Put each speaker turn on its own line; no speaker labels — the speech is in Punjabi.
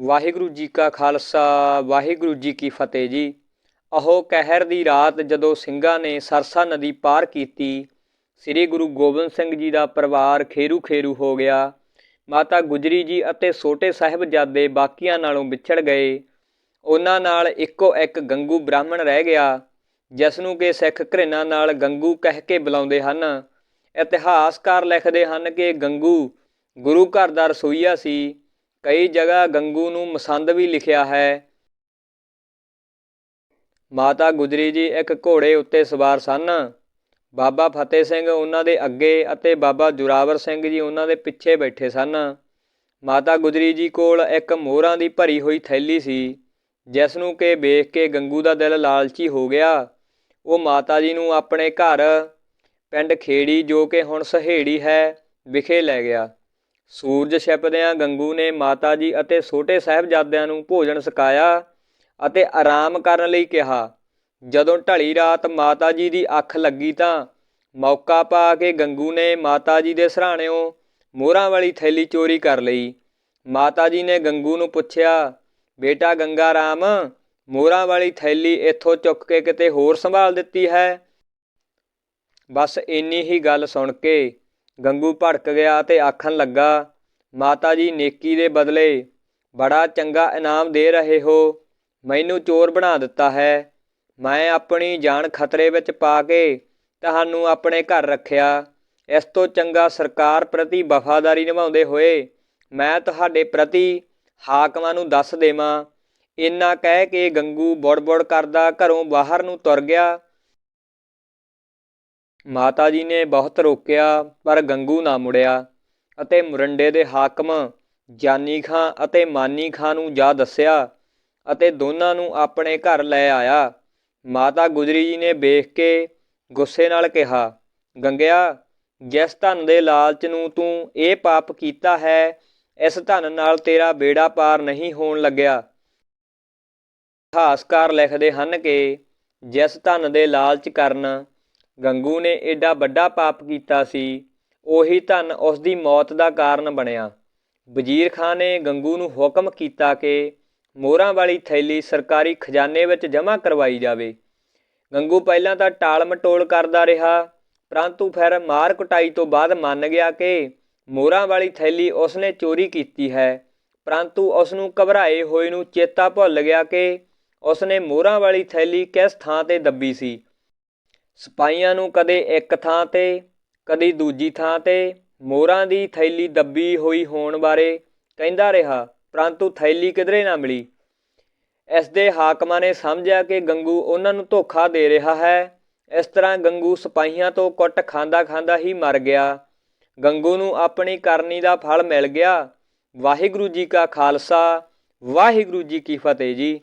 ਵਾਹਿਗੁਰੂ ਜੀ ਕਾ ਖਾਲਸਾ, ਵਾਹਿਗੁਰੂ ਜੀ ਕੀ ਫਤਿਹ ਜੀ। ਅਹੋ ਕਹਿਰ ਦੀ ਰਾਤ ਜਦੋਂ ਸਿੰਘਾਂ ਨੇ ਸਰਸਾ ਨਦੀ ਪਾਰ ਕੀਤੀ, ਸ੍ਰੀ ਗੁਰੂ ਗੋਬਿੰਦ ਸਿੰਘ ਜੀ ਦਾ ਪਰਿਵਾਰ ਖੇਰੂ ਖੇਰੂ ਹੋ ਗਿਆ। ਮਾਤਾ ਗੁਜਰੀ ਜੀ ਅਤੇ ਛੋਟੇ ਸਾਹਿਬਜ਼ਾਦੇ ਬਾਕੀਆਂ ਨਾਲੋਂ ਵਿਛੜ ਗਏ। ਉਹਨਾਂ ਨਾਲ ਇੱਕੋ ਇੱਕ ਗੰਗੂ ਬ੍ਰਾਹਮਣ ਰਹਿ ਗਿਆ, ਜਿਸ ਨੂੰ ਕਿ ਸਿੱਖ ਘਰਿਣਾ ਨਾਲ ਗੰਗੂ ਕਹਿ ਕੇ ਬੁਲਾਉਂਦੇ ਹਨ। ਇਤਿਹਾਸਕਾਰ ਲਿਖਦੇ ਹਨ ਕਿ ਗੰਗੂ ਗੁਰੂ ਘਰ ਦਾ ਰਸੋਈਆ ਸੀ। ਕਈ ਜਗ੍ਹਾ ਗੰਗੂ ਨੂੰ ਮਸੰਦ ਵੀ ਲਿਖਿਆ ਹੈ। ਮਾਤਾ ਗੁਜਰੀ ਜੀ ਇੱਕ ਘੋੜੇ ਉੱਤੇ ਸਵਾਰ ਸਨ। ਬਾਬਾ ਫਤਿਹ ਸਿੰਘ ਉਹਨਾਂ ਦੇ ਅੱਗੇ ਅਤੇ ਬਾਬਾ ਜੁਰਾਵਰ ਸਿੰਘ ਜੀ ਉਹਨਾਂ ਦੇ ਪਿੱਛੇ ਬੈਠੇ ਸਨ। ਮਾਤਾ ਗੁਜਰੀ ਜੀ ਕੋਲ ਇੱਕ ਮੋਹਰਾਂ ਦੀ ਭਰੀ ਹੋਈ ਥੈਲੀ ਸੀ, ਜਿਸ ਨੂੰ ਕਿ ਵੇਖ ਕੇ ਗੰਗੂ ਦਾ ਦਿਲ ਲਾਲਚੀ ਹੋ ਗਿਆ। ਉਹ ਮਾਤਾ ਜੀ ਨੂੰ ਆਪਣੇ ਘਰ, ਪਿੰਡ ਖੇੜੀ ਜੋ ਕਿ ਹੁਣ ਸਹੇੜੀ ਹੈ, ਵਿਖੇ ਲੈ ਗਿਆ। ਸੂਰਜ ਛਿਪਦਿਆਂ ਗੰਗੂ ਨੇ ਮਾਤਾ ਜੀ ਅਤੇ ਛੋਟੇ ਸਾਹਿਬਜ਼ਾਦਿਆਂ ਨੂੰ ਭੋਜਨ ਛਕਾਇਆ ਅਤੇ ਆਰਾਮ ਕਰਨ ਲਈ ਕਿਹਾ। ਜਦੋਂ ਢਲੀ ਰਾਤ ਮਾਤਾ ਜੀ ਦੀ ਅੱਖ ਲੱਗੀ ਤਾਂ ਮੌਕਾ ਪਾ ਕੇ ਗੰਗੂ ਨੇ ਮਾਤਾ ਜੀ ਦੇ ਸਰਾਣਿਓਂ ਮੋਹਰਾਂ ਵਾਲੀ ਥੈਲੀ ਚੋਰੀ ਕਰ ਲਈ। ਮਾਤਾ ਜੀ ਨੇ ਗੰਗੂ ਨੂੰ ਪੁੱਛਿਆ, ਬੇਟਾ ਗੰਗਾ ਰਾਮ ਮੋਹਰਾਂ ਵਾਲੀ ਥੈਲੀ ਇੱਥੋਂ ਚੁੱਕ ਕੇ ਕਿਤੇ ਹੋਰ ਸੰਭਾਲ ਦਿੱਤੀ ਹੈ? ਬਸ ਇੰਨੀ ਹੀ ਗੱਲ ਸੁਣ ਕੇ ਗੰਗੂ ਭੜਕ ਗਿਆ ਤੇ ਆਖਣ ਲੱਗਾ, ਮਾਤਾ ਜੀ ਨੇਕੀ ਦੇ ਬਦਲੇ ਬੜਾ ਚੰਗਾ ਇਨਾਮ ਦੇ ਰਹੇ ਹੋ, ਮੈਨੂੰ ਚੋਰ ਬਣਾ ਦਿੱਤਾ ਹੈ। ਮੈਂ ਆਪਣੀ ਜਾਨ ਖਤਰੇ ਵਿੱਚ ਪਾ ਕੇ ਤੁਹਾਨੂੰ ਆਪਣੇ ਘਰ ਰੱਖਿਆ। ਇਸ ਤੋਂ ਚੰਗਾ ਸਰਕਾਰ ਪ੍ਰਤੀ ਵਫਾਦਾਰੀ ਨਿਭਾਉਂਦੇ ਹੋਏ ਮੈਂ ਤੁਹਾਡੇ ਪ੍ਰਤੀ ਹਾਕਮਾਂ ਨੂੰ ਦੱਸ ਦੇਵਾਂ। ਇੰਨਾ ਕਹਿ ਕੇ ਗੰਗੂ ਬੁੜ-ਬੁੜ ਕਰਦਾ ਘਰੋਂ ਬਾਹਰ ਨੂੰ ਤੁਰ ਗਿਆ। ਮਾਤਾ ਜੀ ਨੇ ਬਹੁਤ ਰੋਕਿਆ, ਪਰ ਗੰਗੂ ਨਾ ਮੁੜਿਆ ਅਤੇ ਮੁਰੰਡੇ ਦੇ ਹਾਕਮ ਜਾਨੀ ਖਾਂ ਅਤੇ ਮਾਨੀ ਖਾਂ ਨੂੰ ਜਾ ਦੱਸਿਆ ਅਤੇ ਦੋਨਾਂ ਨੂੰ ਆਪਣੇ ਘਰ ਲੈ ਆਇਆ। ਮਾਤਾ ਗੁਜਰੀ ਜੀ ਨੇ ਵੇਖ ਕੇ ਗੁੱਸੇ ਨਾਲ ਕਿਹਾ, ਗੰਗਿਆ, ਜਿਸ ਧਨ ਦੇ ਲਾਲਚ ਨੂੰ ਤੂੰ ਇਹ ਪਾਪ ਕੀਤਾ ਹੈ, ਇਸ ਧਨ ਨਾਲ ਤੇਰਾ ਬੇੜਾ ਪਾਰ ਨਹੀਂ ਹੋਣ ਲੱਗਿਆ। ਇਤਿਹਾਸਕਾਰ ਲਿਖਦੇ ਹਨ ਕਿ ਜਿਸ ਧਨ ਦੇ ਲਾਲਚ ਕਰਨ ਗੰਗੂ ਨੇ ਏਡਾ ਵੱਡਾ ਪਾਪ ਕੀਤਾ ਸੀ, ਉਹੀ ਧਨ ਉਸ ਦੀ ਮੌਤ ਦਾ ਕਾਰਨ ਬਣਿਆ। ਵਜ਼ੀਰ ਖਾਨ ਨੇ ਗੰਗੂ ਨੂੰ ਹੁਕਮ ਕੀਤਾ ਕਿ ਮੋਹਰਾਂ ਵਾਲੀ ਥੈਲੀ ਸਰਕਾਰੀ ਖਜ਼ਾਨੇ ਵਿੱਚ ਜਮ੍ਹਾਂ ਕਰਵਾਈ ਜਾਵੇ। ਗੰਗੂ ਪਹਿਲਾਂ ਤਾਂ ਟਾਲ ਮਟੋਲ ਕਰਦਾ ਰਿਹਾ, ਪਰੰਤੂ ਫਿਰ ਮਾਰ ਕੁਟਾਈ ਤੋਂ ਬਾਅਦ ਮੰਨ ਗਿਆ ਕਿ ਮੋਹਰਾਂ ਵਾਲੀ ਥੈਲੀ ਉਸਨੇ ਚੋਰੀ ਕੀਤੀ ਹੈ। ਪਰੰਤੂ ਉਸ ਨੂੰ ਘਬਰਾਏ ਹੋਏ ਨੂੰ ਚੇਤਾ ਭੁੱਲ ਗਿਆ ਕਿ ਉਸਨੇ ਮੋਹਰਾਂ ਵਾਲੀ ਥੈਲੀ ਕਿਸ ਥਾਂ ਤੇ ਦੱਬੀ ਸੀ। ਸਿਪਾਹੀਆਂ ਨੂੰ ਕਦੇ ਇੱਕ ਥਾਂ ਤੇ, ਕਦੀ ਦੂਜੀ ਥਾਂ ਤੇ, ਮੋਹਰਾਂ ਦੀ ਥੈਲੀ ਦੱਬੀ ਹੋਈ ਹੋਣ ਬਾਰੇ ਕਹਿੰਦਾ ਰਿਹਾ, ਪਰੰਤੂ ਥੈਲੀ ਕਿਧਰੇ ਨਾ ਮਿਲੀ। ਇਸ ਦੇ ਹਾਕਮਾਂ ਨੇ ਸਮਝਿਆ ਕਿ ਗੰਗੂ ਉਹਨਾਂ ਨੂੰ ਧੋਖਾ ਦੇ ਰਿਹਾ ਹੈ। ਇਸ ਤਰ੍ਹਾਂ ਗੰਗੂ ਸਿਪਾਹੀਆਂ ਤੋਂ ਕੁੱਟ ਖਾਂਦਾ ਖਾਂਦਾ ਹੀ ਮਰ ਗਿਆ। ਗੰਗੂ ਨੂੰ ਆਪਣੀ ਕਰਨੀ ਦਾ ਫਲ ਮਿਲ ਗਿਆ। ਵਾਹਿਗੁਰੂ ਜੀ ਕਾ ਖਾਲਸਾ, ਵਾਹਿਗੁਰੂ ਜੀ ਕੀ ਫਤਿਹ ਜੀ।